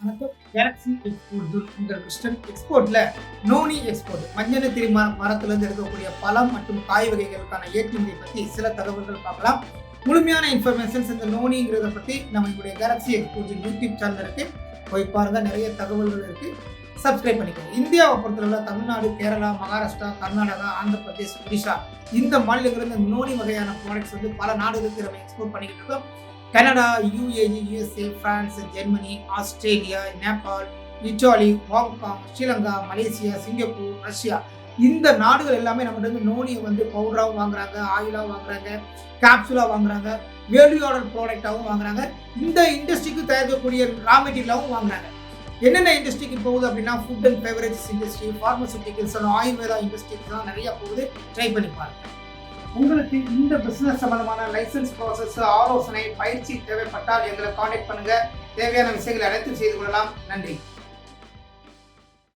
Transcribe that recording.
வணக்கம். Galaxy export உங்கள் கிறிஸ்டன் எக்ஸ்போர்ட்ல நோனி எக்ஸ்போர்ட் மஞ்சள் திருமண மரத்திலிருந்து எடுக்கக்கூடிய பழம் மற்றும் காய் வகைகளுக்கான ஏற்றுமதியை பற்றி சில தகவல்கள் பார்க்கலாம். முழுமையான இன்ஃபர்மேஷன்ஸ் இந்த நோனிங்கிறத பற்றி நம்ம கேலக்ஸி எக்ஸ்போர்ட் யூடியூப் சேனல் இருக்கு. போய் பாருங்க நிறைய தகவல்கள் இருக்கு. சப்ஸ்கிரைப் பண்ணிக்கோங்க. இந்தியாவை பொறுத்தளவில் தமிழ்நாடு கேரளா மகாராஷ்டிரா கர்நாடகா ஆந்திர பிரதேஷ் ஒடிஷா இந்த மாநிலங்களில் இந்த நோனி வகையான ப்ராடக்ட்ஸ் வந்து பல நாடுகளுக்கு நம்ம எக்ஸ்போர்ட் பண்ணிக்கிட்டு இருக்கோம். Canada UAE USA France Germany Australia Nepal Italy Hong Kong Sri Lanka Malaysia Singapore Russia. இந்த நாடுகள் எல்லாமே நம்மகிட்ட வந்து நோனியை வந்து பவுடராகவும் வாங்குறாங்க ஆயிலாகவும் வாங்குறாங்க கேப்சூலாக வாங்குறாங்க வேல்யூ ஆர்டர் ப்ராடக்டாகவும் வாங்குறாங்க. இந்த இண்டஸ்ட்ரிக்கு தயாரிக்கக்கூடிய ரா மெட்டீரியலாகவும் வாங்குறாங்க. என்னென்ன இண்டஸ்ட்ரிக்கு போகுது அப்படின்னா food and beverages industry pharmaceuticals Ayurveda இண்டஸ்ட்ரிக்கெலாம் நிறையா போகுது. ட்ரை பண்ணி பாருங்கள் உங்களுக்கு இந்த பிஸ்னஸ் சம்பந்தமான லைசன்ஸ் ப்ராசஸ் ஆலோசனை பயிற்சி தேவைப்பட்டால் எங்களை காண்டாக்ட் பண்ணுங்க. தேவையான விஷயங்களை அனைத்தும் செய்து கொள்ளலாம். நன்றி.